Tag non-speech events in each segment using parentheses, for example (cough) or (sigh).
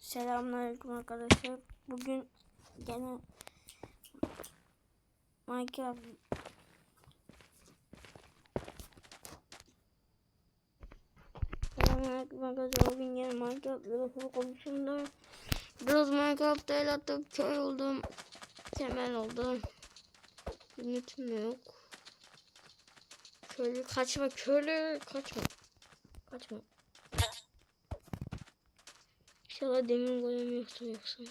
Selamünaleyküm arkadaşlar. Bugün gene Minecraft Selamünaleyküm arkadaşlar. Bugün gene Minecraft Liverpool konusunda biraz Minecraft'ta el attım. Köy oldum. Temel oldum. Ümitim yok. Köylü kaçma köylü kaçma. Kaçma. İnşallah demir golem yoksa yoksa.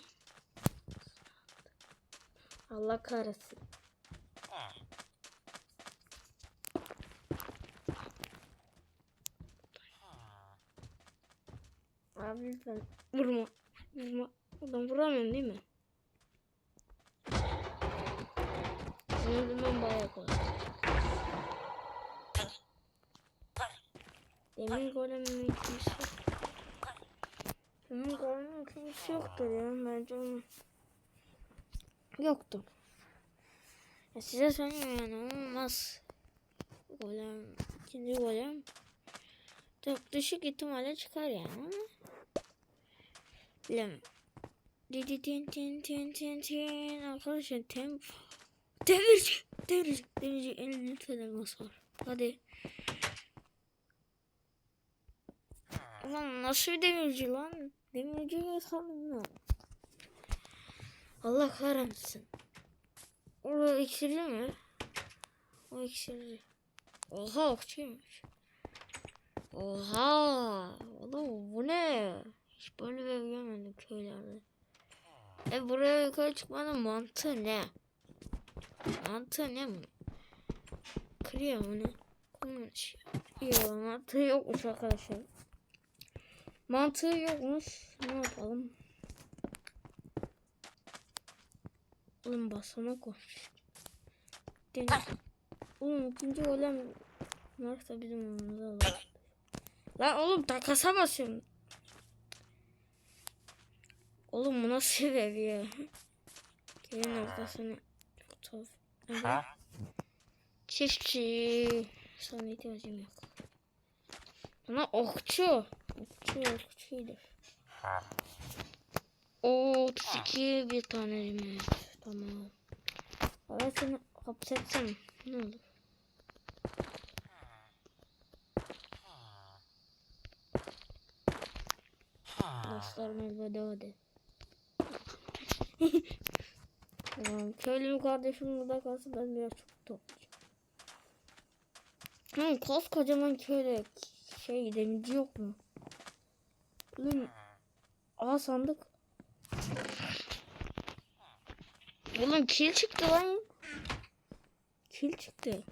Allah kahretsin. Abi lütfen vurma. Vurma. Adam vuramıyorum değil mi? Öldürmem bayağı kolay. Demir golemin kimse Demir golemin kimse yoktur ya bence onun. Yoktur. Ya size söyleyeyim yani olmaz. Golem, ikinci golem. Çok düşük ihtimalle çıkar yani ama. Bilemem. Didi tin tin tin tin tin arkadaşlar tem devirci devirci devirci 50 tane elmas var. Hadi. Ulan nasıl bir demirci lan? Demirci mi sandım ya? Allah kahretsin. O iksirci mi? O iksirci. Oha okçuymuş. Oha. Oğlum bu ne? Hiç böyle bir ev görmedim köylerde. E buraya yukarı çıkmanın mantığı ne? Mantığı ne mi? Kırıyor mu ne? Konuş. Yok mantığı yokmuş arkadaşlar. Mantığı yokmuş. Ne yapalım? Oğlum basamak olmuş. Deniz. Oğlum ikinci golem varsa bizim önümüze alır. Lan oğlum takasa basıyorum. Oğlum bu nasıl ev ya? Gelin arkasını fotoğraf. Evet. Çiftçi. Sana ihtiyacım yok. Bana okçu. Okçu okçuydu. Oo 32 bir tane yemek. Tamam. Evet seni hapsetsem ne olur? Dostlarım elbette hadi. Tamam. Köylüm kardeşim burada kalsın ben biraz çok toplayacağım. Lan koskocaman köyde şey demirci yok mu? Oğlum Aa sandık. Oğlum kil çıktı lan. Kil çıktı.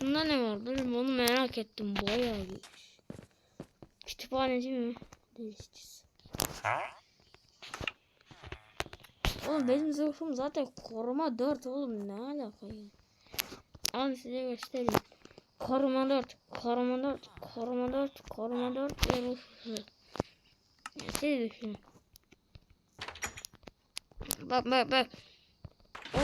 Bunda ne var? Dur onu merak ettim. Bayağı bir. Kütüphaneci mi? Değişeceğiz. Oğlum benim zırhım zaten koruma 4 oğlum ne alaka ya? Al size göstereyim. Koruma 4, koruma 4, koruma 4, koruma 4 ve. Siz düşünün. Bak bak bak. Oh.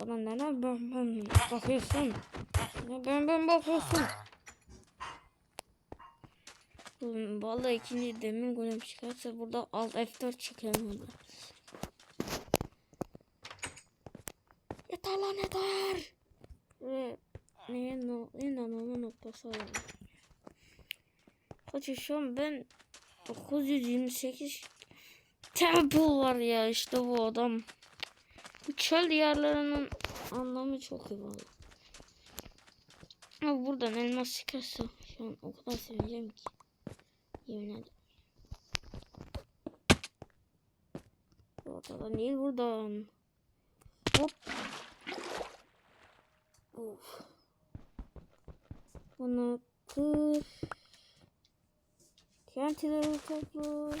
Bana neden ben ben bakıyorsun? Ben ben bakıyorsun? Oğlum vallahi ikinci demir golem çıkarsa burada alt F4 çıkarım Yeter lan yeter. Ve neye no, inanılma noktası var. Kaç yaşıyorum ben 928 temple var ya işte bu adam. Bu çöl diyarlarının anlamı çok iyi valla. Ama buradan elmas çıkarsa şu an o kadar sevineceğim ki. Yemin ederim. Ortadan değil buradan. Hop. Of. Bunu kır. TNT'leri topla.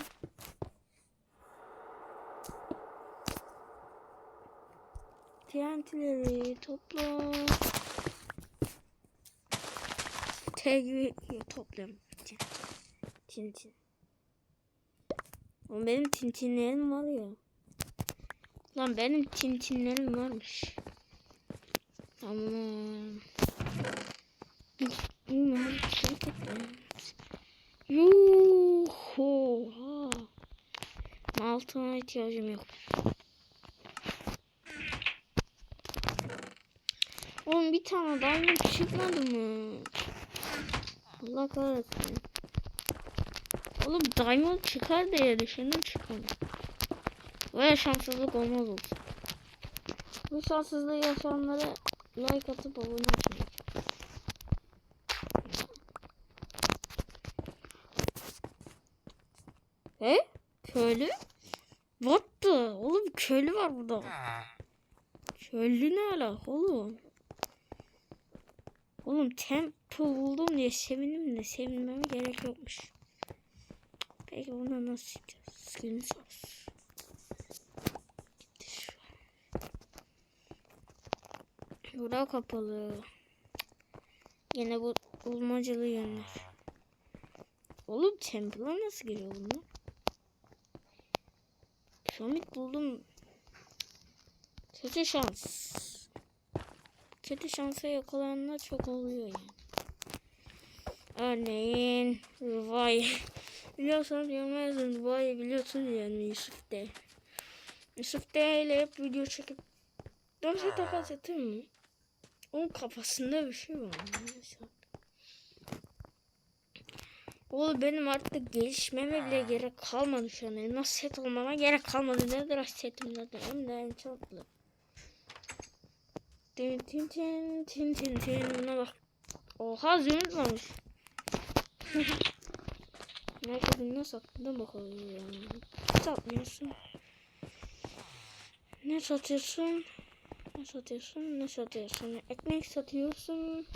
TNT'leri topla. Tagi toplayalım. Tintin. Oğlum benim tintinlerim var ya. Lan benim tintinlerim varmış. Tamam. Yuhu. altına ihtiyacım yok. Oğlum bir tane diamond çıkmadı mı? Allah kahretsin. Oğlum diamond çıkar diye düşündüm çıkmadı. Böyle şanssızlık olmaz olsun. Bu şanssızlığı yaşayanlara like atıp abone olmayı. He? Köylü? What the? Oğlum köylü var burada. Köylü ne alaka oğlum? Oğlum temple buldum diye sevindim de sevinmeme gerek yokmuş. Peki bunu nasıl yapacağız? Skin sos. Bura kapalı. Yine bu bulmacalı yönler. Oğlum temple'a nasıl giriyor bunlar? Piramit buldum. Kötü şans. Kötü şansa yakalayanlar çok oluyor yani. Örneğin Rıvay. (laughs) Biliyorsanız yoruma yazın. Rıvay biliyorsunuz yani Yusuf D. Yusuf D ile hep video çekip Dönse takas atayım mı? Onun kafasında bir şey var. Neyse. Oğlum benim artık gelişmeme bile gerek kalmadı şu an. Elmas set olmama gerek kalmadı. Nedir setim zaten? Hem de en tatlı. Tin tin tin tin tin tin buna bak. Oha zümrüt varmış. (laughs) Nerede ne sattığına bakalım ya. Satmıyorsun. Ne satıyorsun? Ne satıyorsun? Ne satıyorsun? Ekmek satıyorsun.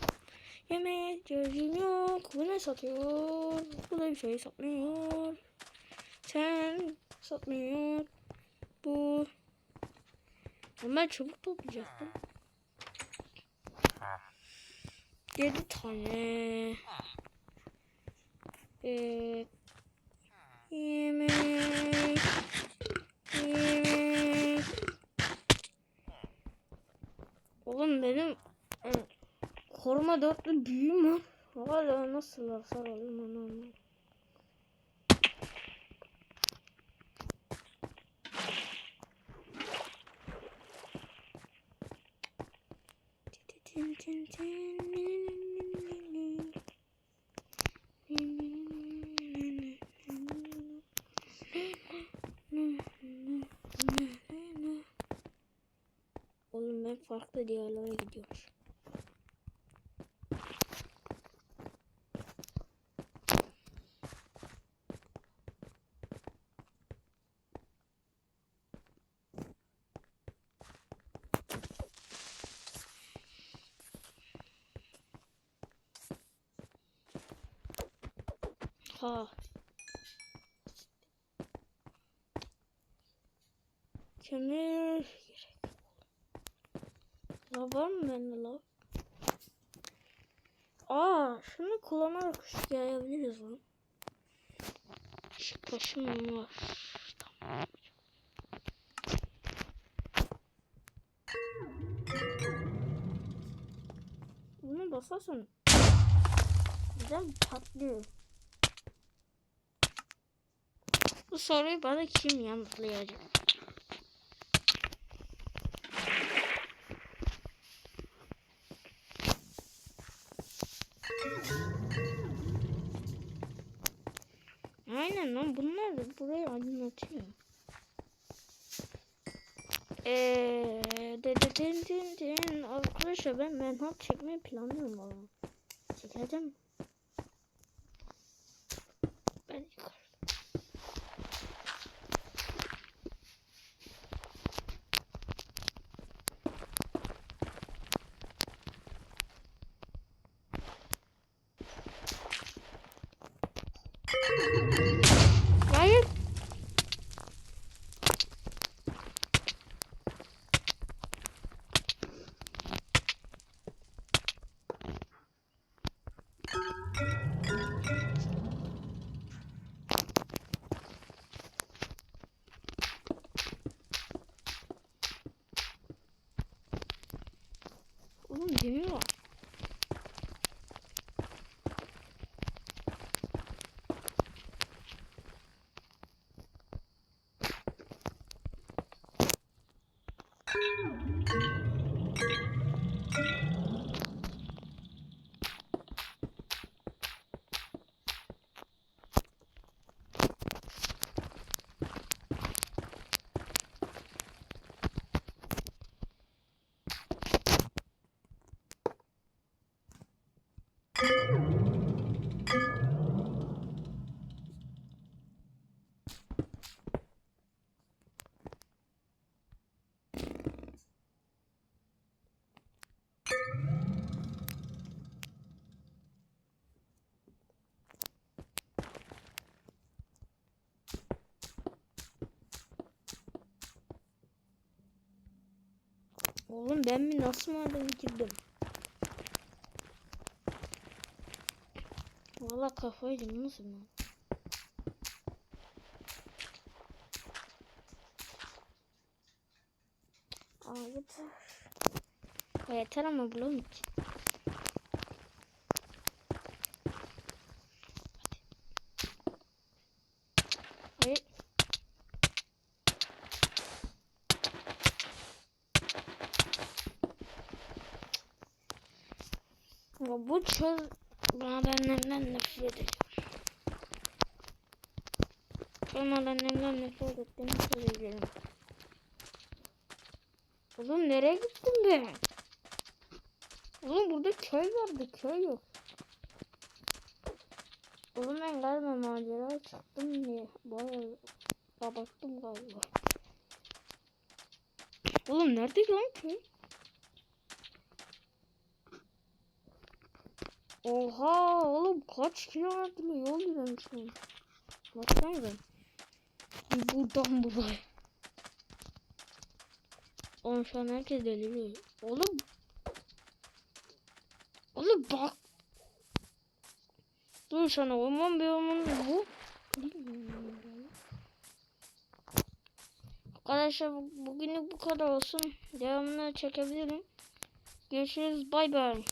Yemek gözüm yok. Bu ne satıyor? Bu da bir şey satmıyor. Sen satmıyor. Bu. Ben çabuk toplayacaktım. Yedi tane. Ee, yemek. Yemek. Oğlum benim koruma dörtlü büyüğüm var. Hala nasıl onu. Tin tin tin. Oğlum ben farklı diyarlara gidiyorum. Ha. Kömür gerek. La var mı bende la? Aa, şunu kullanarak kuş yayabiliriz lan. Taşım var. Tamam. Bunu basarsan birden patlıyor. Bu soruyu bana kim yanıtlayacak? Aynen lan bunlar da burayı aydınlatıyor. Eee de de din din din arkadaşlar ben menhap çekmeyi planlıyorum valla. Çekeceğim. Ben yukarı. Oğlum ben mi nasıl maden girdim? Valla kafayı yedim nasıl ben? Aa yeter. Ama bulalım ki. Hayır. Ya bu çöl madenlerinden nefret ediyorum. Çöl madenlerinden nefret ettiğimi söyleyebilirim. Oğlum nereye gittin be? Oğlum burada köy vardı köy yok. Oğlum ben galiba macera çıktım diye bayağı abarttım galiba. Oğlum nerede lan köy? Oha oğlum kaç kilometre yol yürümüşüm. Baksanıza. Buradan buraya. Oğlum şu an herkes deliriyor. Oğlum. Oğlum bak. Dur sana orman bir orman bu. Arkadaşlar bu- bugünlük bu kadar olsun. Devamını çekebilirim. Görüşürüz. Bay bay.